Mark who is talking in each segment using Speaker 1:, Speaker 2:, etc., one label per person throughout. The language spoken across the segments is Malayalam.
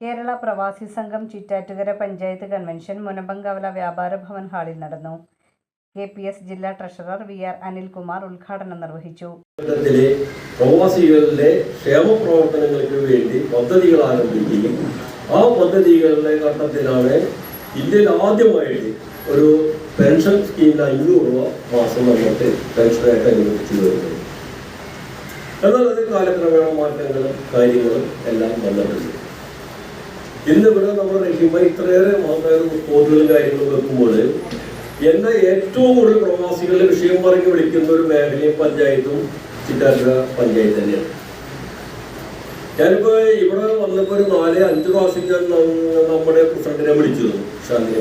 Speaker 1: കേരള പ്രവാസി സംഘം ചിറ്റാറ്റുകര പഞ്ചായത്ത് കൺവെൻഷൻ മുനമ്പങ്കവല വ്യാപാര ഭവൻ ഹാളിൽ നടന്നു. കെ പി എസ് ജില്ലാ ട്രഷറർ വി ആർ അനിൽകുമാർ ഉദ്ഘാടനം നിർവഹിച്ചു.
Speaker 2: പ്രവാസികളുടെ ക്ഷേമ പ്രവർത്തനങ്ങൾക്ക് വേണ്ടി പദ്ധതികൾ ആരംഭിക്കുകയും ആ പദ്ധതികളുടെ ഘട്ടത്തിലാണ് ഇന്ത്യയിൽ ആദ്യമായിട്ട് ഒരു പെൻഷൻ സ്കീമിൽ അഞ്ഞൂറ് രൂപ മാസം നമുക്ക് പെൻഷനായിട്ട് അനുവദിച്ചു വരുന്നത്. എന്നാൽ അത് കാലക്രമേണ മാറ്റങ്ങളും കാര്യങ്ങളും എല്ലാം വന്നിട്ടുണ്ട്. ഇന്നിവിടെ നമ്മുടെ ഹിമ ഇത്രയേറെ സ്പോട്ടുകളും കാര്യങ്ങളും വെക്കുമ്പോൾ എന്നെ ഏറ്റവും കൂടുതൽ പ്രവാസികളുടെ വിഷയം പറഞ്ഞ് വിളിക്കുന്ന ഒരു മേഖലയും പഞ്ചായത്തും ചിറ്റാറ്റുക പഞ്ചായത്ത് തന്നെയാണ്. ഞാനിപ്പോ ഇവിടെ വന്നപ്പോ ഒരു നാല് അഞ്ച് പ്രാവശ്യം ഞാൻ നമ്മുടെ പ്രസിഡന്റിനെ വിളിച്ചിരുന്നു ശാന്തി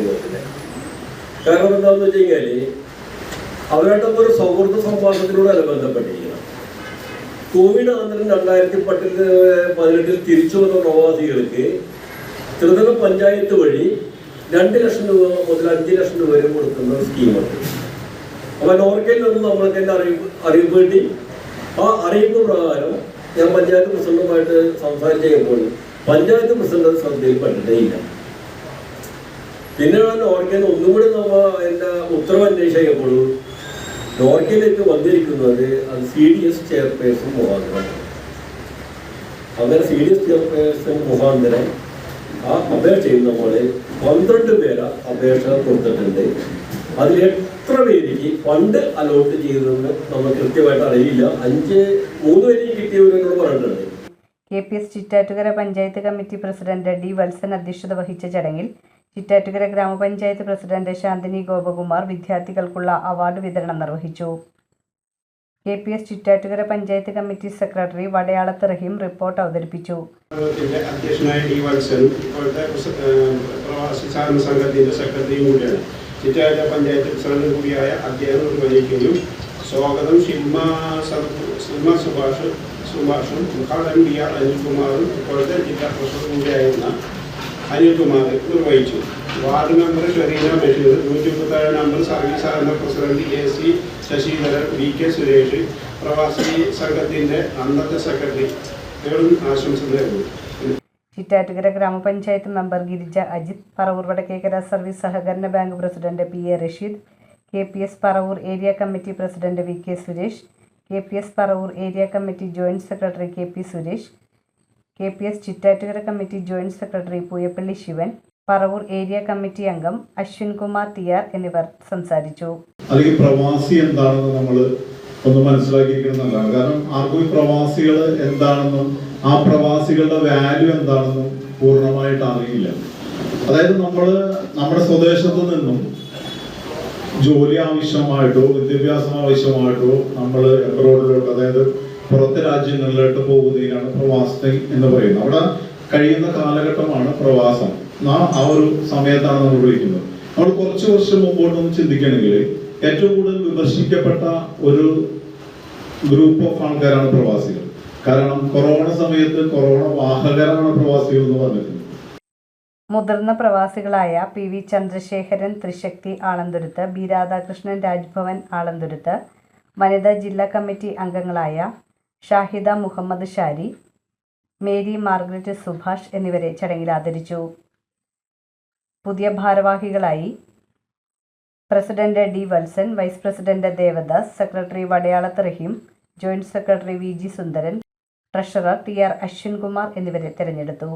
Speaker 2: കാരണം എന്താണെന്ന് വെച്ച് കഴിഞ്ഞാൽ അവരായിട്ടൊക്കെ ഒരു സൗഹൃദ സംവാദത്തിലൂടെ ബന്ധപ്പെട്ടിരിക്കണം കോവിഡ് അനന്തരം രണ്ടായിരത്തി പത്തിൽ പതിനെട്ടിൽ തിരിച്ചു വന്ന പ്രവാസികൾക്ക് ത്രിതല പഞ്ചായത്ത് വഴി രണ്ട് ലക്ഷം രൂപ മുതൽ അഞ്ച് ലക്ഷം രൂപ വരെ കൊടുക്കുന്ന സ്കീമുണ്ട്. അപ്പൊ നോർക്കയിൽ നിന്ന് നമ്മൾക്ക് എന്റെ അറിയിപ്പ് അറിയിപ്പ് കിട്ടി. ആ അറിയിപ്പ് പ്രകാരം ഞാൻ പഞ്ചായത്ത് പ്രസിഡന്റുമായിട്ട് സംസാരിച്ച് കഴിഞ്ഞപ്പോൾ പഞ്ചായത്ത് പ്രസിഡന്റ് ശ്രദ്ധയിൽപ്പെട്ടിട്ടേ ഇല്ല പിന്നെ നോർക്കയിൽ ഒന്നും കൂടി നമ്മ എന്റെ ഉത്തരവ് അന്വേഷിച്ചപ്പോൾ നോർക്കയിലേക്ക് വന്നിരിക്കുന്നത് അത് സി ഡി എസ് ചെയർപേഴ്സൺ മുഖാന്തരമാണ് അങ്ങനെ സി ഡി എസ് ചെയർപേഴ്സൺ മുഖാന്തരം ആ അപേക്ഷയിൽ നമ്മൾ പന്ത്രണ്ട് പേര് അപേക്ഷ കൊടുത്തിട്ടുണ്ട്. അതിൽ എത്ര പേർക്ക് ഫണ്ട് അലോട്ട് ചെയ്തതെന്ന് നമ്മൾ കൃത്യമായിട്ട് അറിയില്ല. അഞ്ച് മൂന്ന് പേരെയും കിട്ടിയവരോട് പറഞ്ഞിട്ടുണ്ട്.
Speaker 1: K P S Chittattukara panchayat committee president D Valsan അധ്യക്ഷത വഹിച്ച ചടങ്ങിൽ ചിറ്റാറ്റുകര ഗ്രാമപഞ്ചായത്ത് പ്രസിഡന്റ് ശാന്തിനി ഗോപകുമാർ വിദ്യാർത്ഥികൾക്കുള്ള അവാർഡ് വിതരണം നിർവഹിച്ചു. K P S Chittattukara panchayat committee secretary Vadayalath Raheem report അവതരിപ്പിച്ചു.
Speaker 3: അധ്യക്ഷനായ പഞ്ചായത്ത് പ്രസിഡന്റ് കൂടിയായ അദ്ദേഹം നിർവഹിക്കുന്നു. സ്വാഗതം സിംഹ സുഭാഷ് സുഭാഷും ഉദ്ഘാടനം ബി ആർ അനിൽകുമാറും ഇപ്പോഴത്തെ ജില്ലാ പ്രസിഡന്റ് കൂടിയായിരുന്ന അനിൽകുമാർ നിർവഹിച്ചു. വാർഡ് മെമ്പർ ഷെറീന ബഷീർ നൂറ്റി മുപ്പത്തേഴ് നമ്പർ സർവീസ് സഹകരണ president A C Sasidharan V K Suresh പ്രവാസി സംഘത്തിന്റെ അന്നത്തെ സെക്രട്ടറി. ഇവരും ആശംസ നേർന്നു
Speaker 1: ചിറ്റാറ്റുകര ഗ്രാമപഞ്ചായത്ത് മെമ്പർ ഗിരിജ അജിത് പറവൂർ വടക്കേക്കര സർവീസ് സഹകരണ bank president P A Rasheed K P S Paravur area committee president V K Suresh K P S Paravur area committee joint secretary K P Suresh K P S Chittattukara committee joint secretary Pooyappally Sivan Paravur area committee അംഗം അശ്വിൻകുമാർ ടി ആർ എന്നിവർ സംസാരിച്ചു.
Speaker 4: അല്ലെങ്കിൽ പ്രവാസി എന്താണെന്ന് നമ്മൾ ഒന്ന് മനസ്സിലാക്കിയിരിക്കുന്നതാണ് കാരണം ആർക്കും പ്രവാസികൾ എന്താണെന്നും ആ പ്രവാസികളുടെ വാല്യൂ എന്താണെന്നും പൂർണമായിട്ട് അറിയില്ല. അതായത് നമ്മൾ നമ്മുടെ സ്വദേശത്ത് നിന്നും ജോലി ആവശ്യമായിട്ടോ വിദ്യാഭ്യാസം ആവശ്യമായിട്ടോ നമ്മൾ എബ്രോഡിലോട്ട് അതായത് പുറത്തെ രാജ്യങ്ങളിലോട്ട് പോകുന്നതിനാണ് പ്രവാസി എന്ന് പറയുന്നത്. അവിടെ കഴിയുന്ന കാലഘട്ടമാണ് പ്രവാസം. നാ- ആ ഒരു സമയത്താണ് നമ്മൾ വിളിക്കുന്നത്. നമ്മൾ കുറച്ച് വർഷം മുമ്പോട്ട് ഒന്ന് ചിന്തിക്കണമെങ്കിൽ ഏറ്റവും കൂടുതൽ വിമർശിക്കപ്പെട്ട ഒരു ഗ്രൂപ്പ് ഓഫ് ആൾക്കാരാണ് പ്രവാസികൾ. കാരണം കൊറോണ സമയത്ത് കൊറോണ വാഹകരാണ് പ്രവാസികൾ എന്ന് പറഞ്ഞിട്ടുണ്ട്.
Speaker 1: മുതിർന്ന പ്രവാസികളായ P V Chandrasekharan Trishakti Alanthuruth B Radhakrishnan Rajbhavan Alanthuruth വനിതാ ജില്ലാ കമ്മിറ്റി അംഗങ്ങളായ ഷാഹിദ മുഹമ്മദ് ഷാരി മേരി മാർഗ്രറ്റ് സുഭാഷ് എന്നിവരെ ചടങ്ങിൽ ആദരിച്ചു. പുതിയ ഭാരവാഹികളായി president D Valsan vice president Devadas secretary Vadayalath Raheem joint secretary V G Sundaran treasurer T R Ashwinkumar എന്നിവരെ തെരഞ്ഞെടുത്തു.